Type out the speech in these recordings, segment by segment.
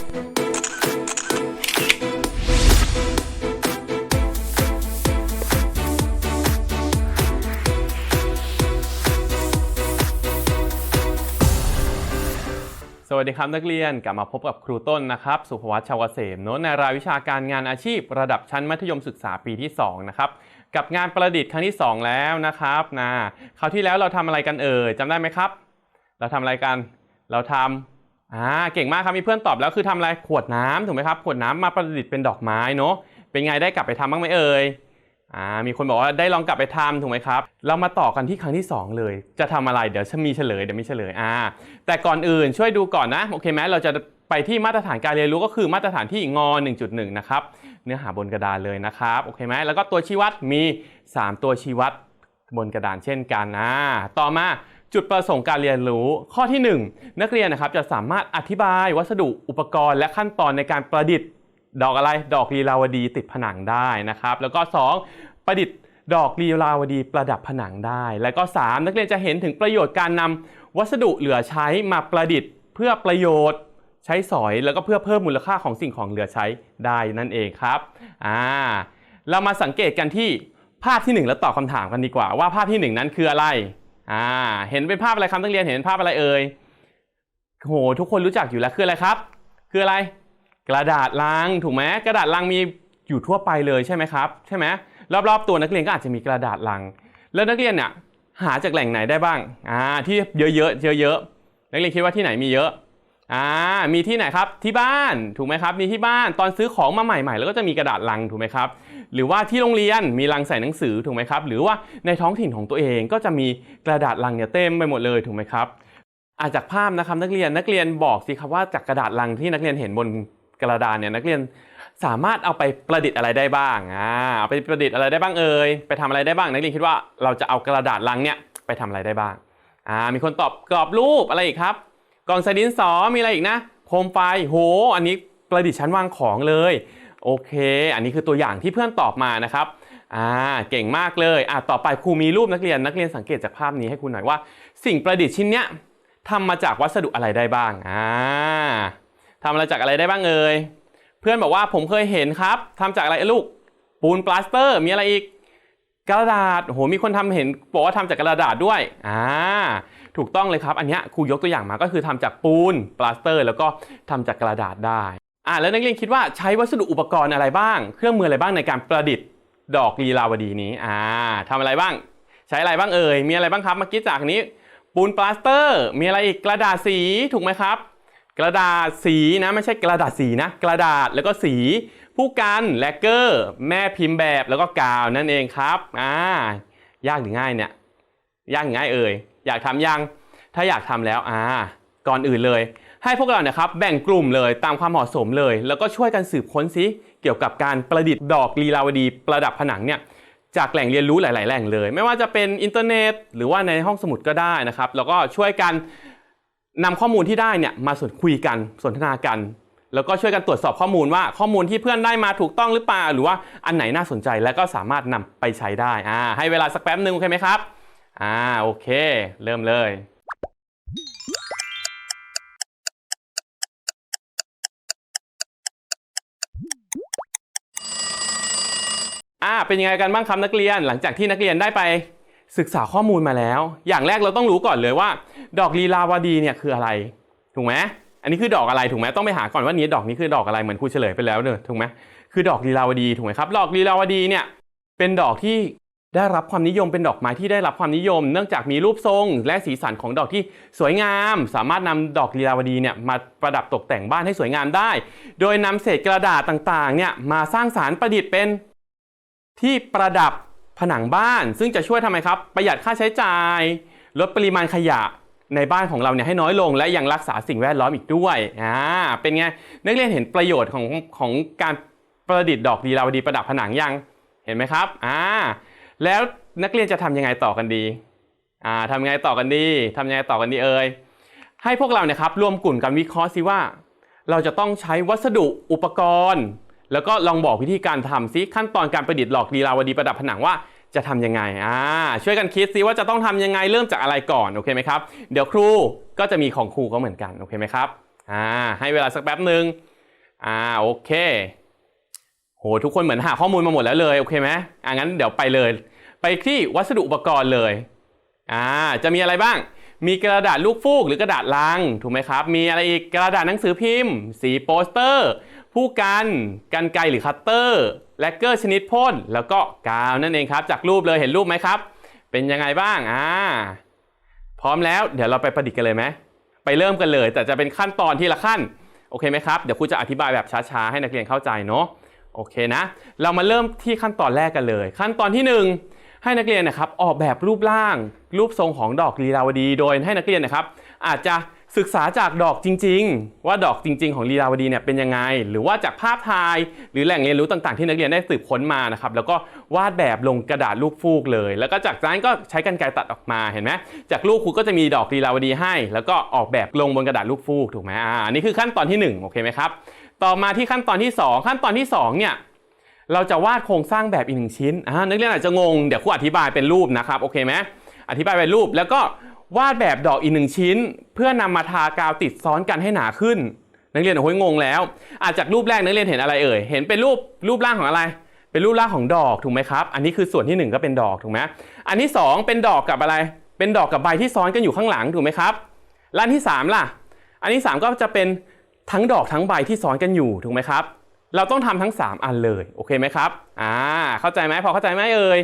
ส วัสดีครับนักเรียนกลับมาพบกับครูต้นนะครับ สุภวัชชาวเกษมโน้ตในรายวิชาการงานอาชีพ ระดับชั้นมัธยมศึกษาปีที่2นะครับกับงานประดิษฐ์ครั้งที่ 2 แล้วนะครับนะคราวที่แล้วเราทำอะไรกันเอ่ยจำได้ไหมครับ เราทำอะไรกันเราทำอ่าเก่งมากครับมีเพื่อนตอบแล้วคือทำอะไรขวดน้ำถูกไหมครับขวดน้ำมาประดิษฐ์เป็นดอกไม้เนาะเป็นไงได้กลับไปทำบ้างไหมเอ่ย อ่ามีคนบอกว่าได้ลองกลับไปทำถูกไหมครับ เรามาต่อกันที่ครั้งที่สองเลย จะทำอะไรเดี๋ยวจะมีเฉลยเดี๋ยวมีเฉลยอ่าแต่ก่อนอื่นช่วยดูก่อนนะโอเคไหมเราจะไปที่มาตรฐานการเรียนรู้ก็คือมาตรฐานที่ง1.1 นะครับ เนื้อหาบนกระดานเลยนะครับโอเคไหมแล้วก็ตัวชี้วัดมี 3 ตัวชี้วัดบนกระดานเช่นกันนะต่อมาจุดประสงค์การเรียนรู้ข้อที่ 1 นักเรียนนะครับจะสามารถอธิบายวัสดุอุปกรณ์และขั้นตอนในการประดิษฐ์ ดอกอะไรดอกลีลาวดีติดผนังได้นะครับ แล้วก็ 2 ประดิษฐ์ดอกลีลาวดีประดับผนังได้ แล้วก็ 3 นักเรียนจะเห็นถึงประโยชน์การนำวัสดุเหลือใช้มาประดิษฐ์ เพื่อประโยชน์ใช้สอยแล้วก็เพื่อเพิ่มมูลค่าของสิ่งของเหลือใช้ได้นั่นเองครับอ่าเรามาสังเกตกันที่ภาพที่ 1 แล้วตอบคำถามกันดีกว่า ว่าภาพที่ 1 นั้นคืออะไรอ่าเห็นเป็นภาพอะไรครับนักเรียนเห็นเป็นภาพอะไรเอ่ยโหทุกคนรู้จักอยู่แล้วคืออะไรครับ คืออะไร กระดาษลังถูกไหมกระดาษลังมีอยู่ทั่วไปเลยใช่ไหมครับใช่ไหมรอบๆตัวนักเรียนก็อาจจะมีกระดาษลัง แล้วนักเรียนเนี่ยหาจากแหล่งไหนได้บ้างอ่าที่เยอะๆเยอะๆนักเรียนคิดว่าที่ไหนมีเยอะอ่ามีที่ไหนครับที่บ้านถูกไหมครับมีที่บ้านตอนซื้อของมาใหม่ๆ แล้วก็จะมีกระดาษลังถูกไหมครับหรือว่าที่โรงเรียนมีลังใส่หนังสือถูกไหมครับหรือว่าในท้องถิ่นของตัวเองก็จะมีกระดาษลังเนี่ยเต็มไปหมดเลยถูกไหมครับอาจากภาพนะครับนักเรียนนักเรียนบอกสิครับว่าจากกระดาษลังที่นักเรียนเห็นบน กระดานเนี่ยนักเรียนสามารถเอาไปประดิษฐ์อะไรได้บ้างอ่าเอาไปประดิษฐ์อะไรได้บ้างเอ่ยไปทำอะไรได้บ้างนักเรียนคิดว่าเราจะเอากระดาษลังเนี่ยไปทำอะไรได้บ้างอ่ามีคนตอบกรอบรูปอะไรอีกครับกล่องใส่ดินสอมีอะไรอีกนะโคมไฟโห อันนี้ประดิษฐ์ชั้นวางของเลยโอเค อันนี้คือตัวอย่างที่เพื่อนตอบมานะครับอ่าเก่งมากเลยอ่าต่อไปครูมีรูปนักเรียนนักเรียนสังเกตจากภาพนี้ให้คุณหน่อยว่า สิ่งประดิษฐ์ชิ้นเนี้ยทำมาจากวัสดุอะไรได้บ้างอ่า ทำมาจากอะไรได้บ้างเอ่ยเพื่อนบอกว่าผมเคยเห็นครับทำจากอะไรลูก ปูนปลาสเตอร์มีอะไรอีก กระดาษโหมีคนทำเห็นบอกว่าทำจากกระดาษด้วยอ่าถูกต้องเลยครับ อันนี้ครูยกตัวอย่างมาก็คือทำจากปูนปลาสเตอร์ แล้วก็ทำจากกระดาษได้อ่าแล้วนักเรียนคิดว่าใช้วัสดุอุปกรณ์อะไรบ้าง เครื่องมืออะไรบ้างในการประดิษฐ์ดอกลีลาวดีนี้อ่าทำอะไรบ้าง ใช้อะไรบ้างเอ่ยมีอะไรบ้างครับเมื่อกี้จากนี้ ปูนปลาสเตอร์ มีอะไรอีกกระดาษสีถูกไหมครับ กระดาษสีนะไม่ใช่กระดาษสีนะ กระดาษแล้วก็สี ผู้กันแลกเกอร์ แม่พิมพ์แบบแล้วก็กาวนั่นเองครับอ่ายากหรือง่ายเนี่ยยากหรือง่ายเอ่ยอยากทำยังถ้าอยากทำแล้วอ่าก่อนอื่นเลย ให้พวกเราเนี่ยครับแบ่งกลุ่มเลยตามความเหมาะสมเลย แล้วก็ช่วยกันสืบค้นซิเกี่ยวกับการประดิษฐ์ดอกลีลาวดีประดับผนังเนี่ยจากแหล่งเรียนรู้หลาย ๆ แหล่งเลย ไม่ว่าจะเป็นอินเทอร์เน็ต หรือว่าในห้องสมุดก็ได้นะครับ แล้วก็ช่วยกัน นำข้อมูลที่ได้เนี่ยมาสนคุยกันสนทนากัน แล้วก็ช่วยกันตรวจสอบข้อมูลว่าข้อมูลที่เพื่อนได้มาถูกต้องหรือเปล่า หรือว่าอันไหนน่าสนใจและก็สามารถนำไปใช้ได้อ่าให้เวลาสักแป๊บหนึ่งโอเคไหมครับอ่าโอเค เริ่มเลยอ่าเป็นยังไงกันบ้างครับนักเรียนหลังจากที่นักเรียนได้ไป ศึกษาข้อมูลมาแล้ว อย่างแรกเราต้องรู้ก่อนเลยว่า ดอกลีลาวดีเนี่ยคืออะไร ถูกไหมอันนี้คือดอกอะไรถูกไหมต้องไปหาก่อนว่านี้ดอกนี้คือดอกอะไรเหมือนครูเฉลยไปแล้วเนอะถูกไหมคือดอกลีลาวดีถูกไหมครับดอกลีลาวดีเนี่ยเป็นดอกที่ได้รับความนิยมเป็นดอกไม้ที่ได้รับความนิยม เนื่องจากมีรูปทรง และสีสันของดอกที่สวยงาม สามารถนำดอกลีลาวดีเนี่ยมาประดับตกแต่งบ้านให้สวยงามได้ โดยนำเศษกระดาษต่างๆเนี่ยมาสร้างสารประดิษฐ์เป็นที่ประดับ ผนังบ้าน ซึ่งจะช่วยทำไมครับ ประหยัดค่าใช้จ่าย ลดปริมาณขยะในบ้านของเราเนี่ยให้น้อยลงและยังรักษาสิ่งแวดล้อมอีกด้วยอ่าเป็นไงนักเรียนเห็นประโยชน์ของของการประดิษฐ์ดอกลีลาวดีประดับผนังยังเห็นไหมครับอ่าแล้วนักเรียนจะทำยังไงต่อกันดีอ่าทำยังไงต่อกันดีทำยังไงต่อกันดีเอ่ยให้พวกเราเนี่ยครับรวมกลุ่มกันวิเคราะห์ซิว่า เราจะต้องใช้วัสดุอุปกรณ์ แล้วก็ลองบอกวิธีการทำซิขั้นตอนการประดิษฐ์หลอกลีลาวดีประดับผนังว่าจะทำยังไงอ่าช่วยกันคิดซิว่าจะต้องทำยังไงเริ่มจากอะไรก่อนโอเคไหมครับเดี๋ยวครูก็จะมีของครูก็เหมือนกันโอเคไหมครับอ่าให้เวลาสักแป๊บหนึ่งอ่าโอเคโหทุกคนเหมือนหาข้อมูลมาหมดแล้วเลยโอเคไหมอ่างั้นเดี๋ยวไปเลย ไปที่วัสดุอุปกรณ์เลยอ่าจะมีอะไรบ้าง มีกระดาษลูกฟูกหรือกระดาษลังถูกไหมครับ มีอะไรอีกกระดาษหนังสือพิมพ์ สีโปสเตอร์ ผู้กันกันไกหรือคัตเตอร์แลกเกอร์ชนิดพ่นแล้วก็กาวนั่นเองครับ จากรูปเลยเห็นรูปไหมครับ เป็นยังไงบ้างอ่าพร้อมแล้วเดี๋ยวเราไปประดิษฐ์กันเลยไหมไปเริ่มกันเลย แต่จะเป็นขั้นตอนทีละขั้นโอเคไหมครับเดี๋ยวครูจะอธิบายแบบช้าๆให้นักเรียนเข้าใจเนาะโอเคนะ เรามาเริ่มที่ขั้นตอนแรกกันเลย ขั้นตอนที่หนึ่งให้นักเรียนนะครับออกแบบรูปร่าง รูปทรงของดอกลีลาวดี โดยให้นักเรียนนะครับ อาจจะ ศึกษาจากดอกจริง ๆ ว่าดอกจริง ๆ ของลีลาวดีเนี่ยเป็นยังไง หรือว่าจากภาพถ่ายหรือแหล่งเรียนรู้ต่างๆ ที่นักเรียนได้สืบค้นมานะครับแล้วก็วาดแบบลงกระดาษลูกฟูกเลย แล้วก็จากนั้นก็ใช้กรรไกรตัดออกมาเห็นไหมจากลูกครูก็จะมีดอกลีลาวดีให้ แล้วก็ออกแบบลงบนกระดาษลูกฟูกถูกไหมอ่าอันนี้คือขั้นตอนที่หนึ่งโอเคไหมครับต่อมาที่ขั้นตอนที่สองขั้นตอนที่สองเนี่ยเราจะวาดโครงสร้างแบบอีกหนึ่งชิ้นอ่านักเรียนอาจจะงงเดี๋ยวครูอธิบายเป็นรูปนะครับโอเคไหมอธิบายเป็นรูปแล้วก็ วาดแบบดอกอีกหนึ่งชิ้น เพื่อนำมาทากาวติดซ้อนกันให้หนาขึ้น นักเรียนโอ้ยงงแล้วอาจจากรูปแรกนักเรียนเห็นอะไรเอ่ยเห็นเป็นรูปรูปร่างของอะไร เป็นรูปร่างของดอกถูกไหมครับ อันนี้คือส่วนที่หนึ่งก็เป็นดอกถูกไหมอันที่สองเป็นดอกกับอะไร เป็นดอกกับใบที่ซ้อนกันอยู่ข้างหลังถูกไหมครับและอันที่สามล่ะ อันที่สามก็จะเป็นทั้งดอกทั้งใบที่ซ้อนกันอยู่ถูกไหมครับ เราต้องทำทั้ง 3 อันเลยโอเคไหมครับอ่าเข้าใจไหมพอเข้าใจไหมเอ่ย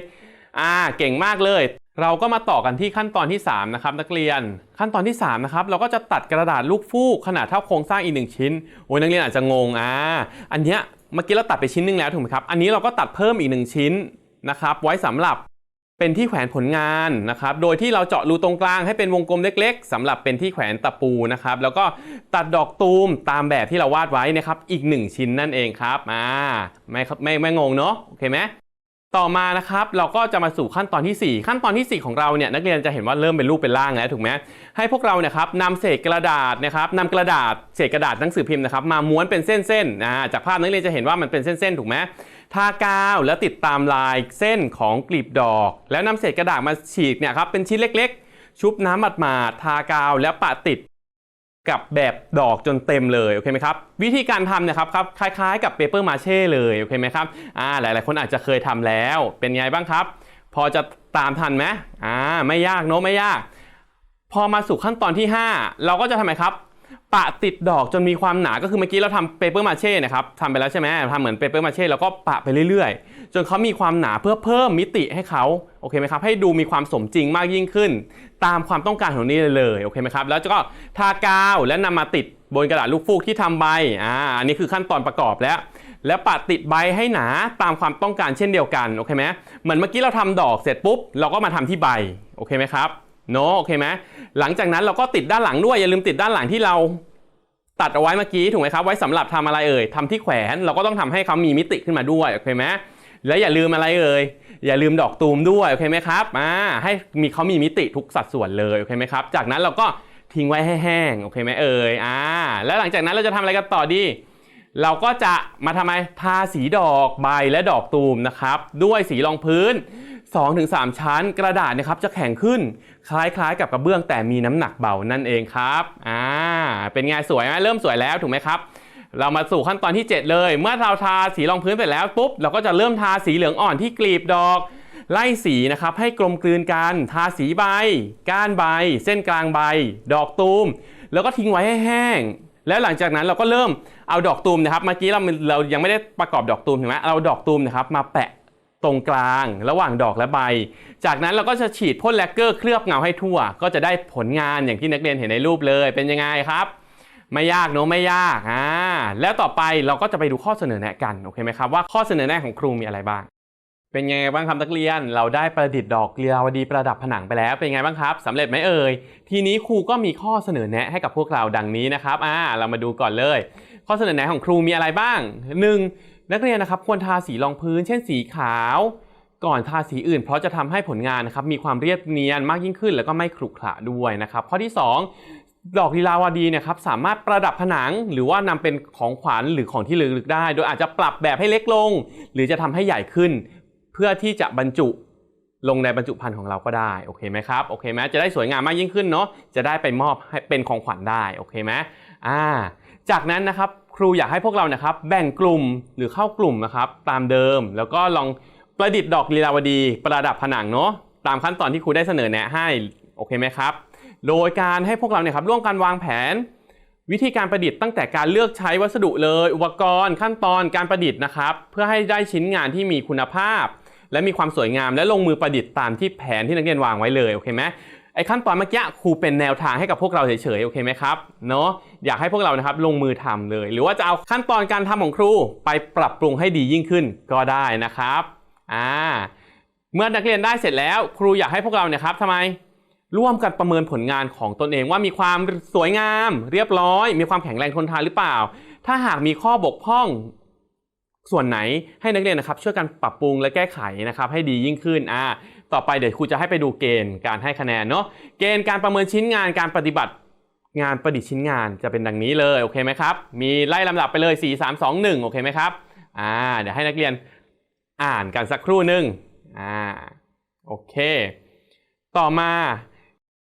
อ่าเก่งมากเลย เราก็มาต่อกันที่ขั้นตอนที่ 3 นะครับ นักเรียน ขั้นตอนที่3นะครับเราก็จะตัดกระดาษลูกฟูกขนาดเท่าโครงสร้างอีกหนึ่งชิ้นโอ้ยนักเรียนอาจจะงงอ่าอันเนี้ยเมื่อกี้เราตัดไปชิ้นหนึงแล้วถูกไหมครับ อันนี้เราก็ตัดเพิ่มอีกหนึ่งชิ้นนะครับไว้สำหรับเป็นที่แขวนผลงานนะครับ โดยที่เราเจาะรูตรงกลางให้เป็นวงกลมเล็ก ๆสำหรับเป็นที่แขวนตะปูนะครับ แล้วก็ตัดดอกตูมตามแบบที่เราวาดไว้นะครับ อีก 1 ชิ้นนั่นเองครับ อ่า ไม่ครับไม่ไม่งงเนาะ โอเคไหม ต่อมานะครับเราก็จะมาสู่ขั้นตอนทีสี่4 ขั้นตอนทีสี่ 4 ของเราเนี่ยนักเรียนจะเห็นว่าเริ่มเป็นรูปเป็นร่างแล้วถูกไหมให้พวกเราเนี่ยครับนำเศษกระดาษนะครับนำกระดาษเศษกระดาษหนังสือพิมพ์นะครับมาม้วนเป็นเส้นๆอ่าจากภาพนักเรียนจะเห็นว่ามันเป็นเส้นๆถูกไหมทากาวแล้วติดตามลายเส้นของกลีบดอก แล้วนำเศษกระดาษมาฉีกเนี่ยครับเป็นชิ้นเล็ก ๆ ชุบน้ำหมาดๆทากาวแล้วปะติด กับแบบดอกจนเต็มเลยโอเคไหมครับวิธีการทำเนี่ยครับครับคล้ายๆกับเปเปอร์มาเช่เลยโอเคไหมครับอ่าหลายๆ คนอาจจะเคยทำแล้ว เป็นไงบ้างครับ พอจะตามทันไหมอ่าไม่ยากเนอะไม่ยาก พอมาสู่ขั้นตอนที่ 5 เราก็จะทำไมครับ ปะติดดอกจนมีความหนาก็คือเมื่อกี้เราทำเปเปอร์มาเช่นะครับทำไปแล้วใช่ไหมทำเหมือนเปเปอร์มาเช่แล้วก็ปะไปเรื่อยๆ จนเขามีความหนาเพื่อเพิ่มมิติให้เขาโอเคไหมครับให้ดูมีความสมจริงมากยิ่งขึ้น ตามความต้องการของนี่เลยโอเคไหมครับแล้วก็ทากาวและนำมาติดบนกระดาษลูกฟูกที่ทำใบอ่าอันนี้คือขั้นตอนประกอบแล้ว แล้วปะติดใบให้หนาตามความต้องการเช่นเดียวกันโอเคไหมเหมือนเมื่อกี้เราทำดอกเสร็จปุ๊บเราก็มาทำที่ใบโอเคไหมครับ โนโอเคไหมหลังจากนั้นเราก็ติดด้านหลังด้วยอย่าลืมติดด้านหลังที่เราตัดเอาไว้เมื่อกี้ถูกไหมครับ ไว้สำหรับทำอะไรเอ่ยทำที่แขวนเราก็ต้องทำให้เขามีมิติขึ้นมาด้วยโอเคไหมแล้วอย่าลืมอะไรเอ่ยอย่าลืมดอกตูมด้วยโอเคไหมครับอ่าให้มีเขามีมิติทุกสัดส่วนเลยโอเคไหมครับ จากนั้นเราก็ทิ้งไว้ให้แห้งโอเคไหมเอ่ยอ่าแล้วหลังจากนั้นเราจะทำอะไรกันต่อดี เราก็จะมาทำไมทาสีดอกใบและดอกตูมนะครับ ด้วยสีรองพื้น 2-3 ชั้นกระดาษนะครับจะแข็งขึ้น คล้ายๆ กับกระเบื้องแต่มีน้ำหนักเบานั่นเองครับอ่าเป็นไงสวยไหมเริ่มสวยแล้วถูกไหมครับ เรามาสู่ขั้นตอนที่ 7 เลย เมื่อเราทาสีรองพื้นเสร็จแล้วปุ๊บเราก็จะเริ่มทาสีเหลืองอ่อนที่กลีบดอกไล่สีนะครับให้กลมกลืนกันทาสีใบ ก้านใบ เส้นกลางใบ ดอกตูม แล้วก็ทิ้งไว้ให้แห้ง แล้วหลังจากนั้นเราก็เริ่มเอาดอกตูมนะครับเมื่อกี้เราเรายังไม่ได้ประกอบดอกตูมถูกไหมเราดอกตูมนะครับมาแปะ ตรงกลาง ระหว่างดอกและใบ จากนั้นเราก็จะฉีดพ่นแลกเกอร์เคลือบเงาให้ทั่ว ก็จะได้ผลงานอย่างที่นักเรียนเห็นในรูปเลยเป็นยังไงครับไม่ยากเนอะไม่ยากอ่าแล้วต่อไปเราก็จะไปดูข้อเสนอแนะกันโอเคไหมครับว่าข้อเสนอแนะของครูมีอะไรบ้าง เป็นไงบ้างครับนักเรียนเราได้ประดิษฐ์ดอกลีลาวดีประดับผนังไปแล้วเป็นไงบ้างครับสำเร็จไหมเอ่ยทีนี้ครูก็มีข้อเสนอแนะให้กับพวกเราดังนี้นะครับอ่าเรามาดูก่อนเลย ข้อเสนอแนะของครูมีอะไรบ้าง 1. นักเรียนนะครับควรทาสีรองพื้น เช่นสีขาว ก่อนทาสีอื่น เพราะจะทำให้ผลงานนะครับมีความเรียบเนียนมากยิ่งขึ้น แล้วก็ไม่ขรุขระด้วยนะครับ ข้อที่ 2ดอกลีลาวดีเนะครับสามารถประดับผนังหรือว่านำเป็นของขวัญหรือของที่ระลึกได้ โดยอาจจะปรับแบบให้เล็กลง หรือจะทำให้ใหญ่ขึ้น เพื่อที่จะบรรจุลงในบรรจุภัณฑ์ของเราก็ได้โอเคไหมครับโอเคไหมจะได้สวยงามมากยิ่งขึ้นเนาะจะได้ไปมอบให้เป็นของขวัญได้โอเคไหมอ่าจากนั้นนะครับ ครูอยากให้พวกเรานะครับแบ่งกลุ่มหรือเข้ากลุ่มนะครับตามเดิม แล้วก็ลองประดิษฐ์ดอกลีลาวดีประดับผนังเนาะตามขั้นตอนที่ครูได้เสนอแนะให้โอเคไหมครับ โดยการให้พวกเราเนี่ยครับร่วมกันวางแผน วิธีการประดิษฐ์ตั้งแต่การเลือกใช้วัสดุเลย อุปกรณ์ขั้นตอนการประดิษฐ์นะครับ เพื่อให้ได้ชิ้นงานที่มีคุณภาพ และมีความสวยงามและลงมือประดิษฐ์ตามที่แผนที่นักเรียนวางไว้เลยโอเคไหม ไอ้ขั้นตอนเมื่อกี้ครูเป็นแนวทางให้กับพวกเราเฉยๆโอเคไหมครับเนาะอยากให้พวกเรานะครับลงมือทำเลย หรือว่าจะเอาขั้นตอนการทำของครูไปปรับปรุงให้ดียิ่งขึ้นก็ได้นะครับอ่าเมื่อนักเรียนได้เสร็จแล้ว ครูอยากให้พวกเราเนี่ยครับทำไมร่วมกันประเมินผลงานของตนเองว่ามีความสวยงาม เรียบร้อย มีความแข็งแรงทนทานหรือเปล่า ถ้าหากมีข้อบกพร่องส่วนไหนให้นักเรียนนะครับช่วยกันปรับปรุงและแก้ไขนะครับให้ดียิ่งขึ้นอ่า ต่อไปเดี๋ยวครูจะให้ไปดูเกณฑ์การให้คะแนนเนาะเกณฑ์การประเมินชิ้นงานการปฏิบัติงานประดิษฐ์ชิ้นงานจะเป็นดังนี้เลยโอเคไหมครับมีไล่ลำดับไปเลย 4 3 2 1 โอเคไหมครับอ่าเดี๋ยวให้นักเรียนอ่านกันสักครู่หนึ่งอ่าโอเค ต่อมา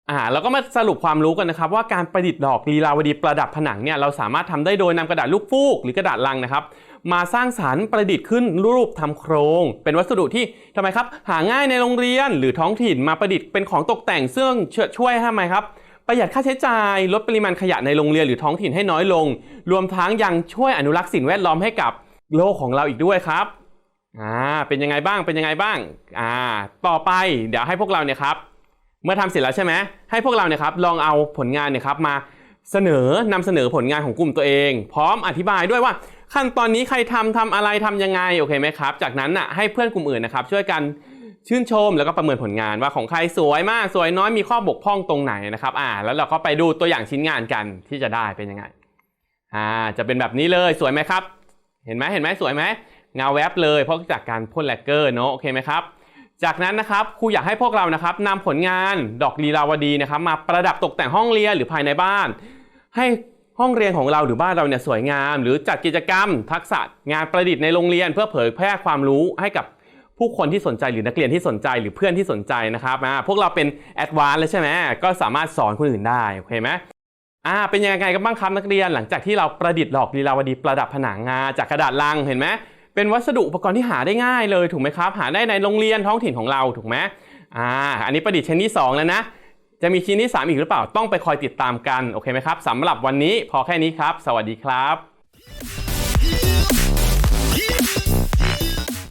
อ่าเราก็มาสรุปความรู้กันนะครับว่าการประดิษฐ์ดอกลีลาวดีประดับผนังเนี่ยเราสามารถทำได้โดยนำกระดาษลูกฟูกหรือกระดาษลังนะครับมาสร้างสารรค์ประดิษฐ์ขึ้นรูปทำโครง เป็นวัสดุที่ทำไมครับหาง่ายในโรงเรียนหรือท้องถิ่นมาประดิษฐ์เป็นของตกแต่งซึ่งช่วยให้ทำไมครับประหยัดค่าใช้จ่ายลดปริมาณขยะในโรงเรียนหรือท้องถิ่นให้น้อยลง รวมทั้งยังช่วยอนุรักษ์สิ่งแวดล้อมให้กับโลกของเราอีกด้วยครับอ่าเป็นยังไงบ้างเป็นยังไงบ้างอ่าต่อไปเดี๋ยวให้พวกเราเนี่ยครับ เมื่อทำเสร็จแล้วใช่ไหมให้พวกเราเนี่ยครับลองเอาผลงานเนี่ยครับมาเสนอนำเสนอผลงานของกลุ่มตัวเอง พร้อมอธิบายด้วยว่า ขั้นตอนนี้ใครทำทำอะไรทำยังไงโอเคไหมครับ จากนั้นน่ะให้เพื่อนกลุ่มอื่นนะครับช่วยกันชื่นชมแล้วก็ประเมินผลงานว่าของใครสวยมากสวยน้อยมีข้อบกพร่องตรงไหนนะครับอ่าแล้วเราก็ไปดูตัวอย่างชิ้นงานกันที่จะได้เป็นยังไงอ่าจะเป็นแบบนี้เลยสวยไหมครับ เห็นไหมเห็นไหมสวยไหมเงาแวบเลยเพราะจากการพ่นแลกเกอร์เนาะโอเคไหมครับ จากนั้นนะครับครูอยากให้พวกเรานะครับนำผลงานดอกลีลาวดีนะครับ มาประดับตกแต่งห้องเรียนหรือภายในบ้าน ให้ห้องเรียนของเราหรือบ้านเราเนี่ยสวยงาม หรือจัดกิจกรรม ทักษะงานประดิษฐ์ในโรงเรียน เพื่อเผยแพร่ความรู้ให้กับผู้คนที่สนใจหรือนักเรียนที่สนใจหรือเพื่อนที่สนใจนะครับอ่าพวกเราเป็นแอดวานซ์แล้วใช่ไหมก็สามารถสอนคนอื่นได้โอเคไหมอ่าเป็นยังไงกันบ้างครับนักเรียนหลังจากที่เราประดิษฐ์ดอกลีลาวดีประดับผนังงาจากกระดาษลังเห็นไหม เป็นวัสดุอุปกรณ์ที่หาได้ง่ายเลยถูกไหมครับ หาได้ในโรงเรียนท้องถิ่นของเราถูกไหมอ่าอันนี้ประดิษฐ์ชิ้นที่ 2 แล้วนะ จะมีชิ้นที่ 3 อีกหรือเปล่าต้องไปคอยติดตามกัน โอเคไหมครับสำหรับวันนี้พอแค่นี้ครับ สวัสดีครับ